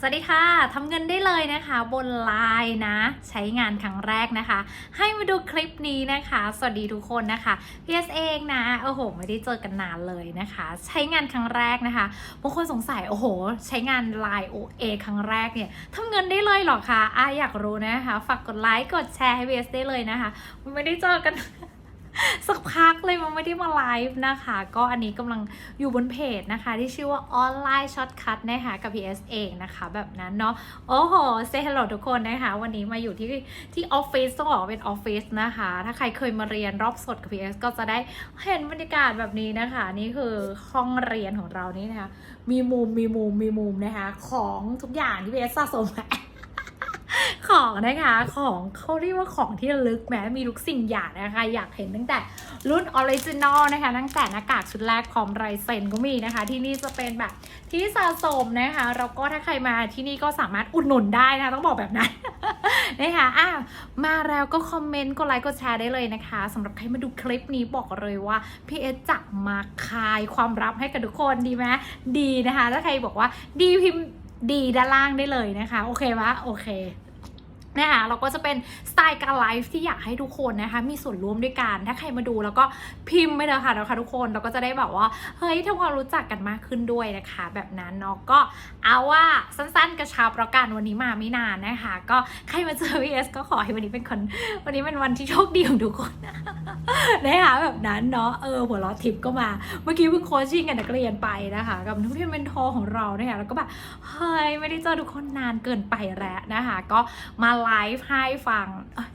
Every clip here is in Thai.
สวัสดีค่ะทำเงินได้เลยนะคะบนไลน์นะ ใช้งานครั้งแรกนะคะ ให้มาดูคลิปนี้นะคะ สวัสดีทุกคนนะคะ PS เองนะโอ้โหไม่ได้เจอกันนานเลยนะคะ ใช้งานครั้งแรกนะคะบางคนสงสัยโอ้โห ใช้งาน Line OA ครั้งแรกเนี่ยทำเงินได้เลยหรอคะอะอยากรู้นะคะฝากกดไลค์กดแชร์ให้ PS ได้เลยนะคะ ไม่ได้เจอกัน สักพักเลยมันไม่ได้มาไลฟ์นะคะ ก็อันนี้กำลังอยู่บนเพจนะคะ ที่ชื่อว่าออนไลน์ช็อตคัทนะคะกับ PS เองนะคะ แบบนั้นเนาะโอ้โหเซฮัลโหลทุกคนนะคะ วันนี้มาอยู่ที่ที่ออฟฟิศต้องบอกเป็นออฟฟิศนะคะ ถ้าใครเคยมาเรียนรอบสดกับ PS ก็จะได้เห็นบรรยากาศแบบนี้นะคะ นี่คือห้องเรียนของเรานี่นะคะ มีมุมมีมุมมีมุมนะคะ ของทุกอย่างที่ PS สะสมมา ของนะคะของเขาเรียกว่าของที่ระลึกแม้มีทุกสิ่งอย่างนะคะ อยากเห็นตั้งแต่รุ่นออริจินอลนะคะ ตั้งแต่หน้ากากชุดแรกพร้อมไรเซนก็มีนะคะ ที่นี่จะเป็นแบบที่สะสมนะคะแล้วก็ถ้าใครมาที่นี่ก็สามารถอุดหนุนได้นะะต้องบอกแบบนั้นนะคะอะมาแล้วก็คอมเมนต์กดไลค์กดแชร์ได้เลยนะคะสำหรับใครมาดูคลิปนี้บอกเลยว่าพี่เอสจะมาคายความลับให้กับทุกคนดีไหมดีนะคะถ้าใครบอกว่าดีพิมพ์ดีด้านล่างได้เลยนะคะ โอเคปะโอเค นะคะเราก็จะเป็นสไตล์การไลฟ์ที่อยากให้ทุกคนนะคะมีส่วนร่วมด้วยกัน ถ้าใครมาดูแล้วก็พิมพ์ไปเลยค่ะนะคะทุกคนเราก็จะได้แบบว่าเฮ้ยทำความรู้จักกันมากขึ้นด้วยนะคะ แบบนั้นเนาะก็เอาว่าสั้นๆกระชับแล้วกันวันนี้มาไม่นานนะคะ ก็ใครมาเจอ VS ก็ขอให้วันนี้เป็นคนวันนี้เป็นวันที่โชคดีของทุกคนนะคะแบบนั้นเนาะเออหัวเราะทิปก็มาเมื่อกี้เพิ่งโคชชิ่งกับนักเรียนไปนะคะ กับนักเรียนเมนทอของเราเนี่ยแล้วก็แบบเฮ้ยไม่ได้เจอทุกคนนานเกินไปแล้วนะคะ ก็มาไลฟ์ให้ฟัง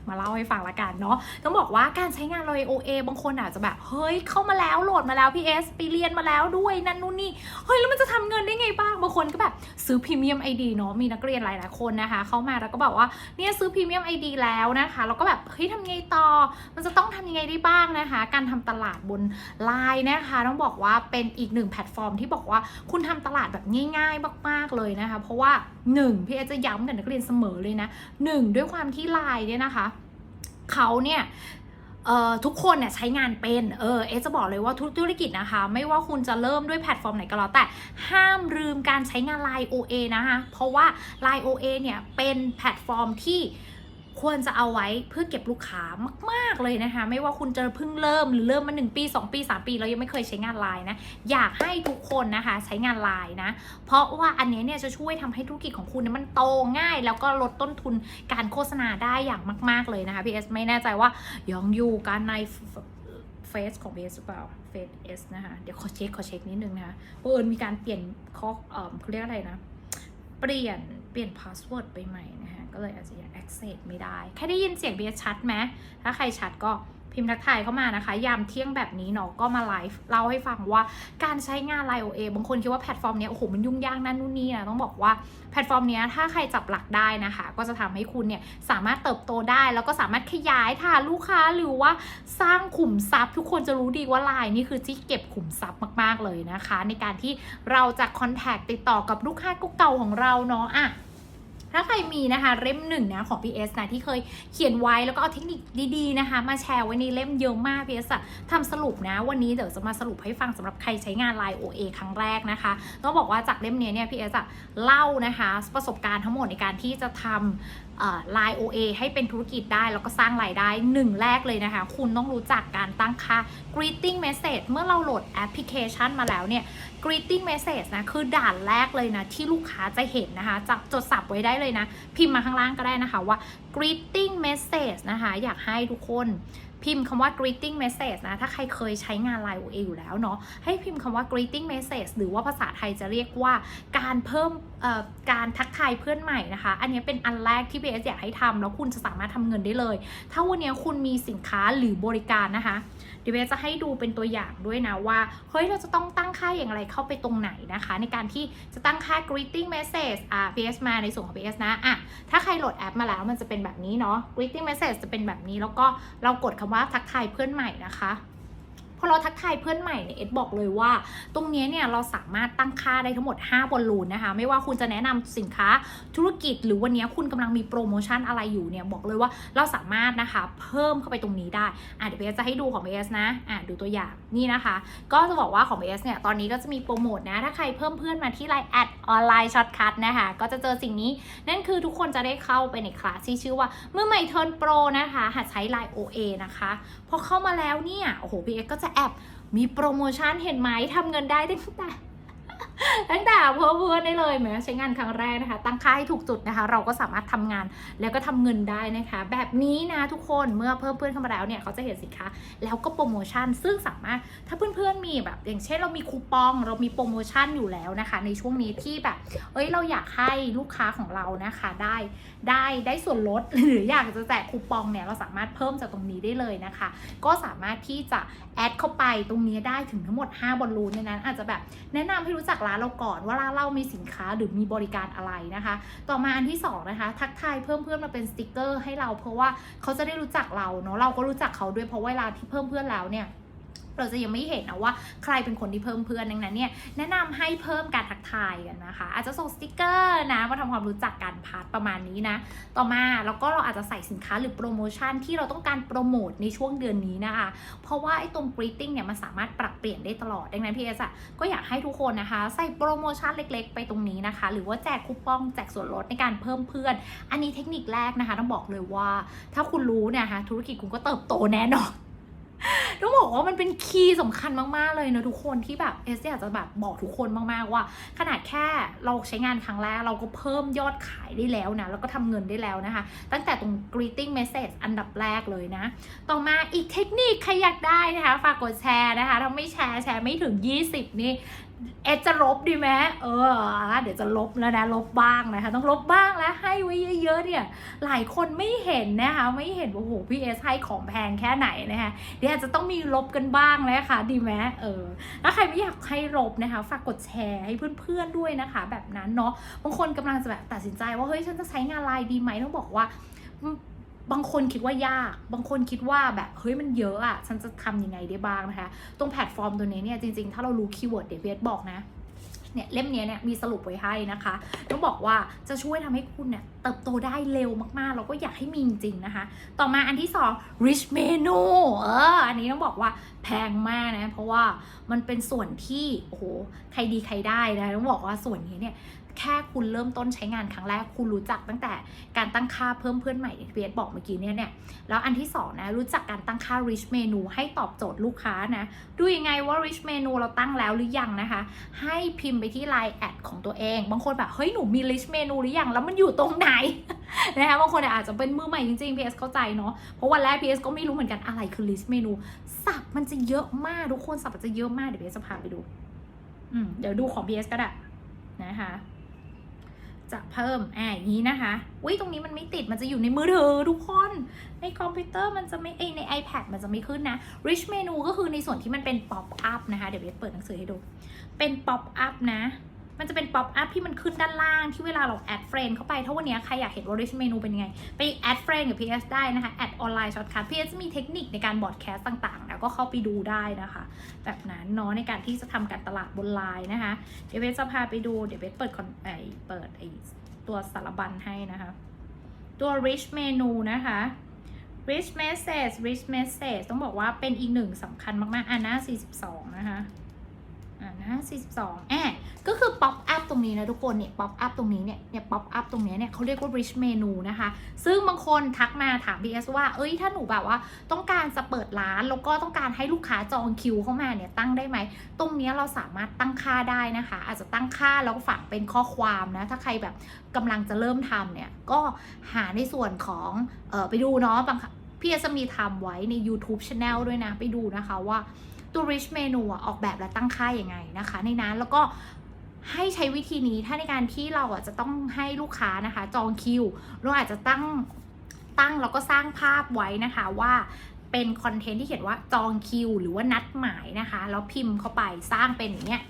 มาเล่าให้ฟังละกันเนาะต้องบอกว่าการใช้งาน Loi OA บางคนอาจจะแบบ เฮ้ย เข้ามาแล้วโหลดมาแล้ว PS ไปเรียนมาแล้วด้วยนั่นนู่นนี่ เฮ้ย แล้วมันจะทำเงินได้ไงบ้างบางคนก็แบบซื้อพรีเมียมไอดีเนาะมีนักเรียนหลายๆคนนะคะ เข้ามาแล้วก็บอกว่าเนี่ยซื้อพรีเมียมไอดีแล้วนะคะแล้วก็แบบเฮ้ยทำไงต่อ มันจะต้องทำยังไงได้บ้างนะคะ การทำตลาดบนไลน์นะคะต้องบอกว่าเป็นอีกหนึ่งแพลตฟอร์มที่บอกว่าคุณทำตลาดแบบง่าย ๆ มาก ๆเลยนะคะ เพราะว่า หนึ่งพี่เอจะย้ำกับนักเรียนเสมอเลยนะหนึ่งด้วยความที่ไลน์เนี่ยนะคะเขาเนี่ยทุกคนเนี่ยใช้งานเป็นเออเอจะบอกเลยว่าทุกธุรกิจนะคะ ไม่ว่าคุณจะเริ่มด้วยแพลตฟอร์มไหนก็แล้วแต่ห้ามลืมการใช้งาน Line OA นะคะ เพราะว่า Line OA เนี่ยเป็นแพลตฟอร์มที่ ควรจะเอาไว้เพื่อเก็บลูกค้ามาก ๆเลยนะคะ ไม่ว่าคุณจะเพิ่งเริ่มหรือเริ่มมา 1 ปี 2 ปี 3 ปีแล้วยังไม่เคยใช้งานไลน์นะ อยากให้ทุกคนนะคะใช้งานไลน์นะ เพราะว่าอันนี้เนี่ยจะช่วยทำให้ธุรกิจของคุณเนี่ยมันโตง่าย แล้วก็ลดต้นทุนการโฆษณาได้อย่างมาก ๆเลยนะคะพีเอสไม่แน่ใจว่ายังอยู่กันในเฟซของเบสหรือเปล่าเฟซเอสนะคะเดี๋ยวขอเช็คขอเช็คนิดนึงนะคะเพราะเอิญมีการเปลี่ยนข้อเออเขาเรียกอะไรนะ เปลี่ยนเปลี่ยนพาสเวิร์ดไปใหม่นะคะก็เลยอาจจะยัง access ไม่ได้ แค่ได้ยินเสียงเบียชัดไหมถ้าใครชัดก็พิมพ์ทักทายเข้ามานะคะ ยามเที่ยงแบบนี้เนาะก็มาไลฟ์เล่าให้ฟังว่าการใช้งาน Line OA บางคนคิดว่าแพลตฟอร์มนี้โอ้โหมันยุ่งยากนั่นนู่นนี่นะต้องบอกว่าแพลตฟอร์มนี้ถ้าใครจับหลักได้นะคะ ก็จะทำให้คุณเนี่ยสามารถเติบโตได้ แล้วก็สามารถขยายฐานลูกค้าหรือว่าสร้างขุมทรัพย์ทุกคนจะรู้ดีว่า Line นี่คือที่เก็บขุมทรัพย์มากๆเลยนะคะ ในการที่เราจะคอนแทคติดต่อกับลูกค้าเก่าของเราเนาะอะ ถ้าใครมีนะคะเล่มหนึ่งนะของ PS นะที่เคยเขียนไว้แล้วก็เอาเทคนิคดีๆนะคะ มาแชร์ไว้ในเล่มเยอะมาก PS อะทำสรุปนะ วันนี้เดี๋ยวจะมาสรุปให้ฟังสำหรับใครใช้งาน Line OA ครั้งแรกนะคะ ต้องบอกว่าจากเล่มนี้เนี่ย PS อะเล่านะคะ ประสบการณ์ทั้งหมดในการที่จะทำ Line OA ให้เป็นธุรกิจได้ แล้วก็สร้างรายได้หนึ่งแรกเลยนะคะ คุณต้องรู้จักการตั้งค่า greeting message เมื่อเราโหลดแอปพลิเคชันมาแล้วเนี่ย greeting message นะ คือด่านแรกเลยนะ ที่ลูกค้าจะเห็นนะคะจะจดสับไว้ได้เลยนะ พิมพ์มาข้างล่างก็ได้นะคะว่า greeting message นะคะ อยากให้ทุกคนพิมพ์คำว่า greeting message นะ ถ้าใครเคยใช้งาน Line OA อยู่แล้วเนาะ ให้พิมพ์คำว่า greeting message หรือว่าภาษาไทยจะเรียกว่าการเพิ่ม การทักทายเพื่อนใหม่นะคะ อันนี้เป็นอันแรกที่ BS อยากให้ทำแล้วคุณจะสามารถทำเงินได้เลย ถ้าวันนี้คุณมีสินค้าหรือบริการนะคะเดี๋ยวเบสจะให้ดูเป็นตัวอย่างด้วยนะว่า เฮ้ย เราจะต้องตั้งค่าอย่างไรเข้าไปตรงไหนนะคะ ในการที่จะตั้งค่า greeting message อ่า PS มาในส่วนของ PS นะ อะ ถ้าใครโหลดแอปมาแล้วมันจะเป็นแบบนี้เนาะ greeting message จะเป็นแบบนี้แล้วก็เรากดคำว่าทักทายเพื่อนใหม่นะคะ อเราทักทายเพื่อนใหม่เนี่ยเอ็ดบอกเลยว่า ตรงนี้เนี่ยเราสามารถตั้งค่าได้ทั้งหมด 5 บอลลูนนะคะ ไม่ว่าคุณจะแนะนำสินค้าธุรกิจ หรือวันนี้คุณกำลังมีโปรโมชั่นอะไรอยู่เนี่ยบอกเลยว่าเราสามารถนะคะเพิ่มเข้าไปตรงนี้ได้อะเดี๋ยวเบสจะให้ดูของเบสนะอะดูตัวอย่างนี่นะคะ ก็จะบอกว่าของเบสเนี่ยตอนนี้ก็จะมีโปรโมทนะถ้าใครเพิ่มเพื่อนมาที่ไลน์แอดออนไลน์ช็อตคัทนะคะก็จะเจอสิ่งนี้นั่นคือทุกคนจะได้เข้าไปในคลาสที่ชื่อว่าเมื่อใหม่เทิร์นโปรนะคะหัดใช้ไลน์ OA นะคะ พอเข้ามาแล้วเนี่ย โอ้โห พีเอ็กก็จะแอบมีโปรโมชั่นเห็นไหมทำเงินได้ตั้งแต่ตั้งแต่เพื่อเพื่อได้เลยแม้ใช้งานครั้งแรกนะคะ ตั้งค่าให้ถูกจุดนะคะ เราก็สามารถทำงานแล้วก็ทำเงินได้นะคะ แบบนี้นะทุกคนเมื่อเพิ่มเพื่อนเข้ามาแล้วเนี่ยเขาจะเห็นสินค้าแล้วก็โปรโมชั่น ซึ่งสามารถถ้าเพื่อนๆมีแบบ อย่างเช่นเรามีคูปอง เรามีโปรโมชั่นอยู่แล้วนะคะ ในช่วงนี้ที่แบบ เอ้ยเราอยากให้ลูกค้าของเรานะคะได้ได้ได้ส่วนลด หรืออยากจะแจกคูปองเนี่ยเราสามารถเพิ่มจากตรงนี้ได้เลยนะคะ ก็สามารถที่จะแอดเข้าไปตรงนี้ได้ถึงทั้งหมด5บอลลูนในนั้นอาจจะแบบแนะนำให้รู้จักร้านเราก่อนว่าร้านเรามีสินค้าหรือมีบริการอะไรนะคะ ต่อมาอันที่สองนะคะทักทายเพิ่มเพื่อนมาเป็นสติกเกอร์ให้เรา เพราะว่าเขาจะได้รู้จักเราเนาะเราก็รู้จักเขาด้วยเพราะเวลาที่เพิ่มเพื่อนแล้วเนี่ย เราจะยังไม่เห็นนะว่าใครเป็นคนที่เพิ่มเพื่อนดังนั้นเนี่ยแนะนำให้เพิ่มการทักทายกันนะคะ อาจจะส่งสติกเกอร์นะมาทำความรู้จักกันพาร์ทประมาณนี้นะ ต่อมาแล้วก็เราอาจจะใส่สินค้าหรือโปรโมชั่นที่เราต้องการโปรโมทในช่วงเดือนนี้นะคะ เพราะว่าไอ้ตรง greeting เนี่ยมันสามารถปรับเปลี่ยนได้ตลอดดังนั้นพี่เอสอะก็อยากให้ทุกคนนะคะ ใส่โปรโมชั่นเล็กๆ ไปตรงนี้นะคะ หรือว่าแจกคูปองแจกส่วนลดในการเพิ่มเพื่อน อันนี้เทคนิคแรกนะคะต้องบอกเลยว่า ถ้าคุณรู้เนี่ยนะคะธุรกิจคุณก็เติบโตแน่นอน ต้องบอกว่ามันเป็นคีย์สำคัญมากๆเลยนะทุกคนที่แบบเอสอยากจะแบบบอกทุกคนมากๆว่า ขนาดแค่เราใช้งานครั้งแรกเราก็เพิ่มยอดขายได้แล้วนะ แล้วก็ทำเงินได้แล้วนะคะ ตั้งแต่ตรง greeting message อันดับแรกเลยนะ ต่อมาอีกเทคนิคใครอยากได้นะคะ ฝากกดแชร์นะคะถ้าไม่แชร์แชร์ไม่ถึง 20 นี่ เอจะลบดีไหมเออ เดี๋ยวจะลบแล้วนะ ลบบ้างนะคะ ต้องลบบ้างแล้วให้ไว้เยอะๆเนี่ย หลายคนไม่เห็นนะคะ ไม่เห็นว่าโหพี่เอสให้ของแพงแค่ไหนนะคะ เดี๋ยวอาจจะต้องมีลบกันบ้างนะคะ ดีไหมเออ ถ้าใครไม่อยากให้ลบนะคะ ฝากกดแชร์ให้เพื่อนๆด้วยนะคะ แบบนั้นเนาะ บางคนกำลังจะแบบตัดสินใจว่าเฮ้ยฉันจะใช้งานไลน์ดีไหมต้องบอกว่า บางคนคิดว่ายาก บางคนคิดว่าแบบเฮ้ยมันเยอะอะฉันจะทำยังไงได้บ้างนะคะ ตรงแพลตฟอร์มตัวนี้เนี่ยจริงๆ ถ้าเรารู้คีย์เวิร์ดเดี๋ยวเบสบอกนะ เนี่ยเล่มนี้เนี่ยมีสรุปไว้ให้นะคะ ต้องบอกว่าจะช่วยทำให้คุณเนี่ยเติบโตได้เร็วมากๆ เราก็อยากให้มีจริงๆนะคะ ต่อมาอันที่สอง rich menu เออ อันนี้ต้องบอกว่าแพงมากนะ เพราะว่ามันเป็นส่วนที่ โอ้โห ใครดีใครได้นะ ต้องบอกว่าส่วนนี้เนี่ย แค่คุณเริ่มต้นใช้งานครั้งแรก คุณรู้จักตั้งแต่การตั้งค่าเพิ่มเพื่อนใหม่ที่เบสบอกเมื่อกี้เนี่ยเนี่ยแล้วอันที่สองนะรู้จักการตั้งค่า rich menu ให้ตอบโจทย์ลูกค้านะดูยังไงว่า rich menu เราตั้งแล้วหรือยังนะคะ ให้พิมพ์ไปที่ line แอดของตัวเอง บางคนแบบเฮ้ยหนูมี rich menu หรือยังแล้วมันอยู่ตรงไหนนะคะบางคนอาจจะเป็นมือใหม่จริงๆ PS เข้าใจเนาะเพราะวันแรก PS ก็ไม่รู้เหมือนกันอะไรคือ list menu สับมันจะเยอะมากทุกคนสับมันจะเยอะมากเดี๋ยว PS จะพาไปดู อืมเดี๋ยวดูของ PS ก็ได้นะคะ จะเพิ่มอ่าอย่างนี้นะคะอุ้ยตรงนี้มันไม่ติดมันจะอยู่ในมือถือทุกคน ในคอมพิวเตอร์มันจะไม่เอใน iPad มันจะไม่ขึ้นนะ rich menu ก็คือในส่วนที่มันเป็น pop up นะคะ เดี๋ยวเบสเปิดหนังสือให้ดู เป็น pop up นะ มันจะเป็น pop up ที่มันขึ้นด้านล่างที่เวลาเรา add friend เข้าไปถ้าวันนี้ใครอยากเห็นว่า rich menu เป็นยังไง ไป add friend กับ PS ได้นะคะ add online shortcut PS จะมีเทคนิคในการบอดแคสต่างๆ แล้วก็เข้าไปดูได้นะคะ แบบนั้นเนาะในการที่จะทำการตลาดบนไลน์นะคะ เดี๋ยวเบสจะพาไปดูเดี๋ยวเบสเปิดคอนไอเปิดไอตัวสารบัญให้นะคะ ตัว rich menu นะคะ rich message rich message ต้องบอกว่าเป็นอีกหนึ่งสำคัญมากๆ อ่าหน้า 42 นะคะ อ่าน้า42แอบก็คือ pop up ตรงนี้นะทุกคนเนี่ย pop up ตรงนี้เนี่ยเนี่ย pop up ตรงนี้เนี่ยเขาเรียกว่า rich menu นะคะ ซึ่งบางคนทักมาถาม BS ว่า เอ้ยถ้าหนูแบบว่าต้องการจะเปิดร้าน แล้วก็ต้องการให้ลูกค้าจองคิวเข้ามาเนี่ยตั้งได้ไหม ตรงนี้เราสามารถตั้งค่าได้นะคะ อาจจะตั้งค่าแล้วก็ฝังเป็นข้อความนะ ถ้าใครแบบกำลังจะเริ่มทำเนี่ยก็หาในส่วนของเออไปดูเนาะบางพี่เอสมีทำไว้ใน YouTube Channel ด้วยนะไปดูนะคะว่า ตัว rich menu ออกแบบและตั้งค่ายังไงนะคะ ในนั้นแล้วก็ให้ใช้วิธีนี้ถ้าในการที่เราอะจะต้องให้ลูกค้านะคะ จองคิว เราอาจจะตั้งตั้งแล้วก็สร้างภาพไว้นะคะว่าเป็นคอนเทนต์ที่เขียนว่าจองคิว หรือว่านัดหมายนะคะ แล้วพิมพ์เข้าไปสร้างเป็นอย่างเงี้ย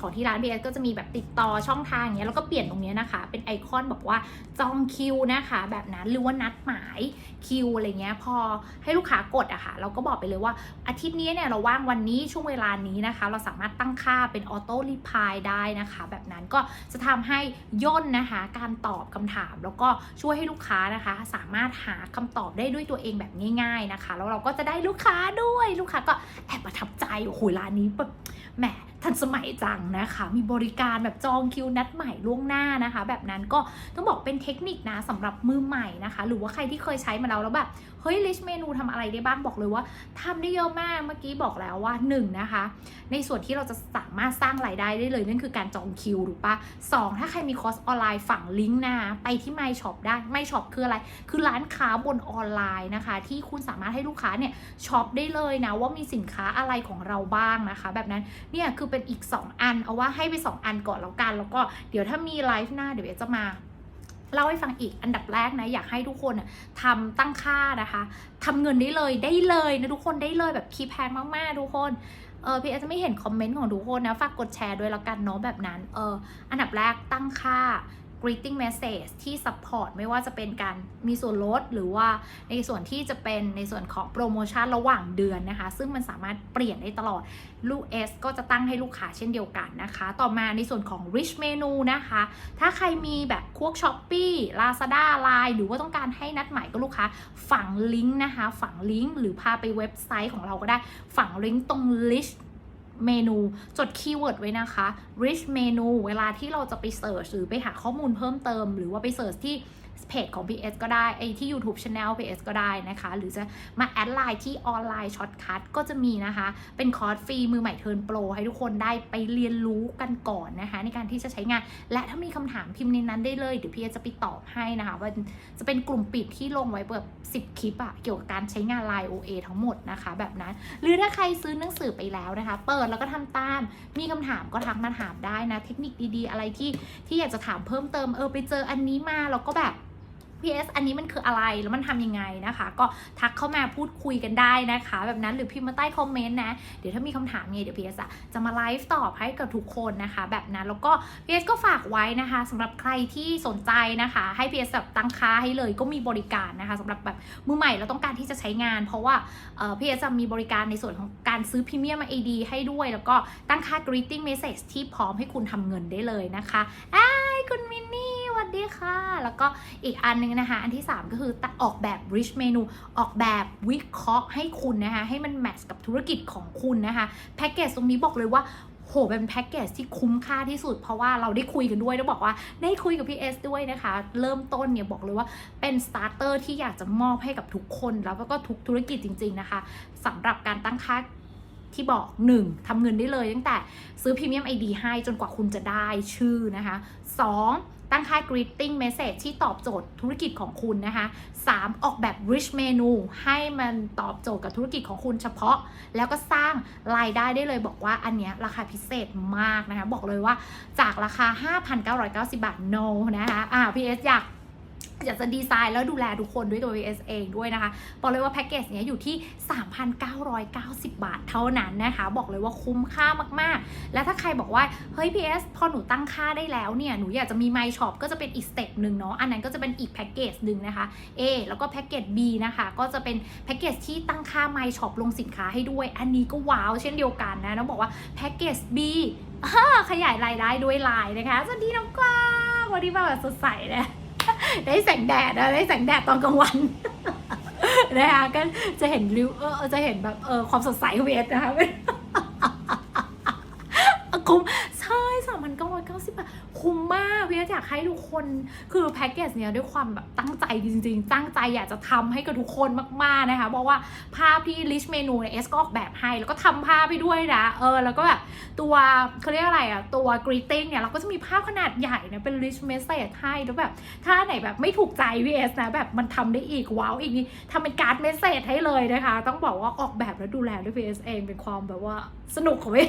ของที่ร้าน PS ก็จะมีแบบติดต่อช่องทางอย่างเงี้ยแล้วก็เปลี่ยนตรงเนี้ยนะคะ เป็นไอคอนบอกว่าจองคิวนะคะ แบบนั้นหรือว่านัดหมายคิวอะไรเงี้ยพอให้ลูกค้ากดอะค่ะ เราก็บอกไปเลยว่าอาทิตย์นี้เนี่ยเราว่างวันนี้ช่วงเวลานี้นะคะ เราสามารถตั้งค่าเป็นออโต้รีพายได้นะคะ แบบนั้นก็จะทำให้ย่นนะคะ การตอบคำถาม แล้วก็ช่วยให้ลูกค้านะคะ สามารถหาคำตอบได้ด้วยตัวเองแบบง่าย ๆนะคะ แล้วเราก็จะได้ลูกค้าด้วยลูกค้าก็แอบประทับใจโอ้โหร้านนี้แบบแหม ทันสมัยจังนะคะ มีบริการแบบจองคิวนัดใหม่ล่วงหน้านะคะ แบบนั้นก็ต้องบอกเป็นเทคนิคนะสำหรับมือใหม่นะคะ หรือว่าใครที่เคยใช้มาแล้วแล้วแบบเฮ้ยลิสต์เมนูทำอะไรได้บ้างบอกเลยว่าทำได้เยอะมากเมื่อกี้บอกแล้วว่า1นงนะคะ ในส่วนที่เราจะสามารถสร้างรายได้ได้เลยนั่นคือการจองคิวถูกปะสองถ้าใครมีคอร์สออนไลน์ฝั่งลิงก์นะไปที่ My Shop ได้ My Shop คืออะไร คือร้านค้าบนออนไลน์นะคะ ที่คุณสามารถให้ลูกค้าเนี่ยช็อปได้เลยนะว่ามีสินค้าอะไรของเราบ้างนะคะ แบบนั้นเนี่ยคือเป็นอีก 2 อันเอาว่าให้ไป 2 อันก่อนแล้วกัน แล้วก็เดี๋ยวถ้ามีไลฟ์หน้าเดี๋ยวจะมา เล่าให้ฟังอีกอันดับแรกนะอยากให้ทุกคนน่ะทำตั้งค่านะคะทำเงินได้เลยได้เลยนะทุกคนได้เลยแบบคีแพงมากๆ ทุกคนเออพี่อาจจะไม่เห็นคอมเมนต์ของทุกคนนะฝากกดแชร์ด้วยแล้วกันเนาะแบบนั้นเอออันดับแรกตั้งค่า greeting message ที่ support ไม่ว่าจะเป็นการมีส่วนลดหรือว่าในส่วนที่จะเป็นในส่วนของโปรโมชั่นระหว่างเดือนนะคะ ซึ่งมันสามารถเปลี่ยนได้ตลอดลูก S ก็จะตั้งให้ลูกค้าเช่นเดียวกันนะคะ ต่อมาในส่วนของ rich menu นะคะ ถ้าใครมีแบบพวก Shopee Lazada Line หรือว่าต้องการให้นัดหมายกับลูกค้าฝังลิงก์นะคะ ฝังลิงก์หรือพาไปเว็บไซต์ของเราก็ได้ฝังลิงก์ตรง list เมนู จดคีย์เวิร์ดไว้นะคะ rich menu เวลาที่เราจะไปเสิร์ชหรือไปหาข้อมูลเพิ่มเติม หรือว่าไปเสิร์ชที่ เพจของ PS ก็ได้ไอที่ YouTube Channel PS ก็ได้นะคะ หรือจะมาแอดไลน์ที่ออนไลน์ช็อตคัทก็จะมีนะคะ เป็นคอร์สฟรีมือใหม่เทิร์นโปรให้ทุกคนได้ไปเรียนรู้กันก่อนนะคะ ในการที่จะใช้งาน และถ้ามีคำถามพิมพ์ในนั้นได้เลยเดี๋ยวพี่จะไปตอบให้นะคะ ว่าจะเป็นกลุ่มปิดที่ลงไว้แบบ10 คลิปอะเกี่ยวกับการใช้งาน Line OA ทั้งหมดนะคะ แบบนั้น หรือถ้าใครซื้อหนังสือไปแล้วนะคะ เปิดแล้วก็ทำตาม มีคำถามก็ทักมาถามได้นะ เทคนิคดีๆ อะไรที่ที่อยากจะถามเพิ่มเติมเออไปเจออันนี้มาแล้วก็แบบ PS อันนี้มันคืออะไรแล้วมันทำยังไงนะคะ ก็ทักเข้ามาพูดคุยกันได้นะคะ แบบนั้นหรือพิมพ์มาใต้คอมเมนต์นะ เดี๋ยวถ้ามีคำถามเนี่ยเดี๋ยว PS อะจะมาไลฟ์ตอบให้กับทุกคนนะคะ แบบนั้นแล้วก็ PS ก็ฝากไว้นะคะสำหรับใครที่สนใจนะคะ ให้ PS แบบตั้งค่าให้เลยก็มีบริการนะคะสำหรับแบบมือใหม่เราต้องการที่จะใช้งาน เพราะว่าเอ่อ PS จะมีบริการในส่วนของการซื้อพรีเมียม ID ให้ด้วย แล้วก็ตั้งค่า greeting message ที่พร้อมให้คุณทำเงินได้เลยนะคะอ้ายคุณมิน ดีค่ะ แล้วก็อีกอันหนึงนะคะ อันที่ 3 ก็คือออกแบบ rich menu ออกแบบวิเคราะห์ให้คุณนะคะ ให้มันแมทช์กับธุรกิจของคุณนะคะแพ็กเกจตรงนี้บอกเลยว่าโหเป็นแพ็กเกจที่คุ้มค่าที่สุด เพราะว่าเราได้คุยกันด้วยแล้วบอกว่าได้คุยกับพี่เอสด้วยนะคะ เริ่มต้นเนี่ยบอกเลยว่าเป็นสตาร์เตอร์ที่อยากจะมอบให้กับทุกคน แล้วก็ทุกธุรกิจจริง ๆ นะคะสำหรับการตั้งค่าที่บอก 1. ทำเงินได้เลยตั้งแต่ซื้อพรีเมียม ID ให้จนกว่าคุณจะได้ชื่อนะคะ 2. ตั้งค่า greeting message ที่ตอบโจทย์ธุรกิจของคุณนะคะ 3. ออกแบบ rich menu ให้มันตอบโจทย์กับธุรกิจของคุณเฉพาะ แล้วก็สร้างรายได้ได้เลยบอกว่าอันเนี้ยราคาพิเศษมากนะคะ บอกเลยว่าจากราคา 5,990 บาท no นะคะอ่า PS อยาก อยากจะดีไซน์แล้วดูแลทุกคนด้วยตัว VS เองด้วยนะคะ บอกเลยว่าแพ็กเกจเนี้ยอยู่ที่ 3,990 บาทเท่านั้นนะคะ บอกเลยว่าคุ้มค่ามากๆ แล้วถ้าใครบอกว่า เฮ้ย PS พอหนูตั้งค่าได้แล้วเนี่ย หนูอยากจะมี My Shop ก็จะเป็นอีกสเต็ปหนึ่งเนาะ อันนั้นก็จะเป็นอีกแพ็กเกจหนึ่งนะคะ A แล้วก็แพ็กเกจ B นะคะ ก็จะเป็นแพ็กเกจที่ตั้งค่า My Shop ลงสินค้าให้ด้วย อันนี้ก็ว้าวเช่นเดียวกันนะต้องบอกว่าแพ็กเกจ B ขยายรายได้ด้วยไลน์นะคะ สวัสดีน้องกวางวันนี้มาแบบสดใสนะ ได้แสงแดดนะได้แสงแดดตอนกลางวันนะคะก็จะเห็นริ้วเออจะเห็นแบบเออความสดใสเวทนะคะคุ้มใช่สามพันเก้าร้อยเก้าสิบบาท พี่อยากให้ทุกคนคือแพ็กเกจเนี้ยด้วยความแบบตั้งใจจริง ๆ ตั้งใจอยากจะทำให้กับทุกคนมากๆนะคะ เพราะว่าภาพที่ลิชเมนูเนี่ยเอสก็ออกแบบให้ แล้วก็ทำภาพไปด้วยนะเออแล้วก็แบบตัวเขาเรียกอะไรอะตัว greeting เนี่ยเราก็จะมีภาพขนาดใหญ่เนี่ยเป็น rich message ให้แล้วแบบถ้าไหนแบบไม่ถูกใจ VS นะแบบมันทำได้อีกว้าวอีกนี่ทำเป็นการ์ดเมสเซจให้เลยนะคะ ต้องบอกว่าออกแบบและดูแลด้วย VS เอสเองเป็นความแบบว่าสนุกของเว้ย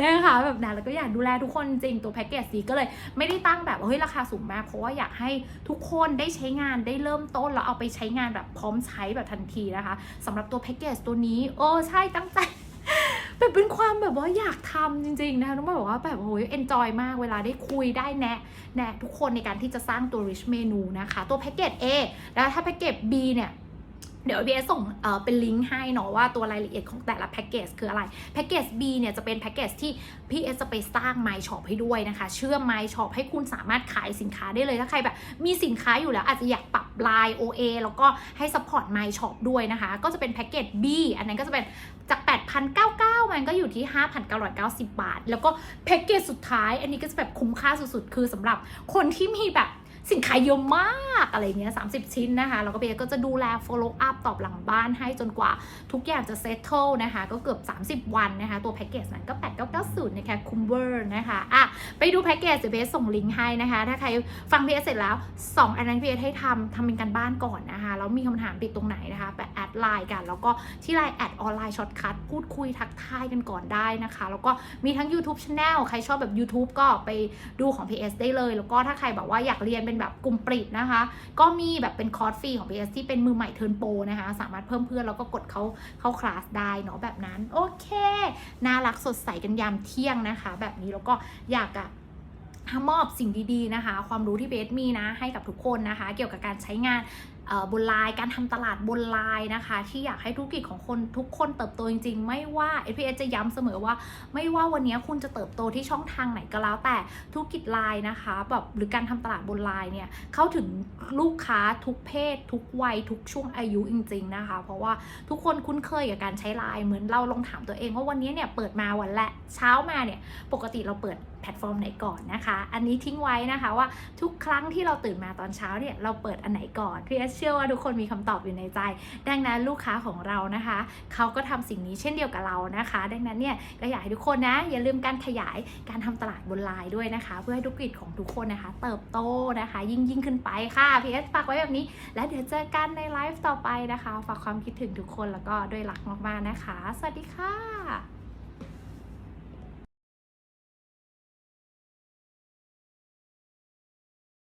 นะคะแบบนั้นแล้วก็อยากดูแลทุกคนจริงตัวแพ็กเกจสีก็เลยไม่ได้ตั้งแบบว่าเฮ้ยราคาสูงมากเพราะว่าอยากให้ทุกคนได้ใช้งานได้เริ่มต้นแล้วเอาไปใช้งานแบบพร้อมใช้แบบทันทีนะคะสำหรับตัวแพ็กเกจตัวนี้โอ้ใช่ตั้งใจแบบเป็นความแบบว่าอยากทำจริงๆนะคะต้องบอกว่าแบบโอ้ยเอนจอยมากเวลาได้คุยได้แนะ แนะทุกคนในการที่จะสร้างตัว rich menu นะคะ ตัวแพ็กเกจ A แล้วถ้าแพ็กเกจ B เนี่ย เดี๋ยว BS ส่งเอ่อเป็นลิงก์ให้เนาะว่าตัวรายละเอียดของแต่ละแพ็กเกจคืออะไร แพ็กเกจ B เนี่ยจะเป็นแพ็กเกจที่พี่เอสจะไปสร้าง My Shop ให้ด้วยนะคะ เชื่อม My Shop ให้คุณสามารถขายสินค้าได้เลย ถ้าใครแบบมีสินค้าอยู่แล้วอาจจะอยากปรับลาย OA แล้วก็ให้ support My Shop ด้วยนะคะ ก็จะเป็นแพ็กเกจ B อันนั้นก็จะเป็นจาก 8,999 มันก็อยู่ที่ 5,990 บาท แล้วก็แพ็กเกจสุดท้าย อันนี้ก็จะแบบคุ้มค่าสุดๆ คือสำหรับคนที่มีแบบ สินค้าเยอะมากอะไรเงี้ย30ชิ้นนะคะแล้วก็เบียก็จะดูแล follow up ตอบหลังบ้านให้จนกว่าทุกอย่างจะ settle นะคะ ก็เกือบ 30 วันนะคะ ตัวแพ็กเกจนั้นก็ 8990 นะคะคุ้มเวอร์นะคะอะไปดูแพ็กเกจเดี๋ยวเบสส่งลิงก์ให้นะคะ ถ้าใครฟังเบสเสร็จแล้ว 2 อันนั้นเบสให้ทำทำเป็นการบ้านก่อนนะคะ แล้วมีคำถามติดตรงไหนนะคะไปแอดไลน์กัน แล้วก็ที่ไลน์แอดออนไลน์ช็อตคัทพูดคุยทักทายกันก่อนได้นะคะ แล้วก็มีทั้ง YouTube Channel ใครชอบแบบ YouTube ก็ไปดูของ PS ได้เลย แล้วก็ถ้าใครแบบว่าอยากเรียนเป็นแบบกลุ่มปริดนะคะ ก็มีแบบเป็นคอร์สฟรีของ PS ที่เป็นมือใหม่เทิร์นโปรนะคะ สามารถเพิ่มเพื่อนแล้วก็กดเขาเข้าคลาสได้เนาะแบบนั้น โอเค น่ารักสดใสกันยามเที่ยงนะคะ แบบนี้แล้วก็อยากอะมอบสิ่งดีๆนะคะ ความรู้ที่เบสมีนะให้กับทุกคนนะคะ เกี่ยวกับการใช้งาน บนไลน์การทำตลาดบนไลน์นะคะ ที่อยากให้ธุรกิจของคนทุกคนเติบโตจริง ๆ ไม่ว่า FPS จะย้ำเสมอว่า ไม่ว่าวันนี้คุณจะเติบโตที่ช่องทางไหนก็แล้วแต่ธุรกิจไลน์นะคะแบบหรือการทำตลาดบนไลน์เนี่ยเข้าถึงลูกค้าทุกเพศ ทุกวัยทุกช่วงอายุจริง ๆ นะคะ เพราะว่าทุกคนคุ้นเคยกับการใช้ไลน์เหมือนเราลองถามตัวเองว่าวันนี้เนี่ยเปิดมาวันแรกเช้ามาเนี่ยปกติเราเปิดแพลตฟอร์มไหนก่อนนะคะ อันนี้ทิ้งไว้นะคะว่าทุกครั้งที่เราตื่นมาตอนเช้าเนี่ยเราเปิดอันไหนก่อนพี่เอสเชื่อว่าทุกคนมีคำตอบอยู่ในใจ ดังนั้นลูกค้าของเรานะคะเขาก็ทำสิ่งนี้เช่นเดียวกับเรานะคะ ดังนั้นเนี่ยก็อยากให้ทุกคนนะอย่าลืมการขยายการทำตลาดบนไลน์ด้วยนะคะ เพื่อให้ธุรกิจของทุกคนนะคะ เติบโตนะคะ ยิ่งยิ่งขึ้นไปค่ะพีเอสฝากไว้แบบนี้ แล้วเดี๋ยวเจอกันในไลฟ์ต่อไปนะคะ ฝากความคิดถึงทุกคนแล้วก็ด้วยรักมากๆนะคะ สวัสดีค่ะ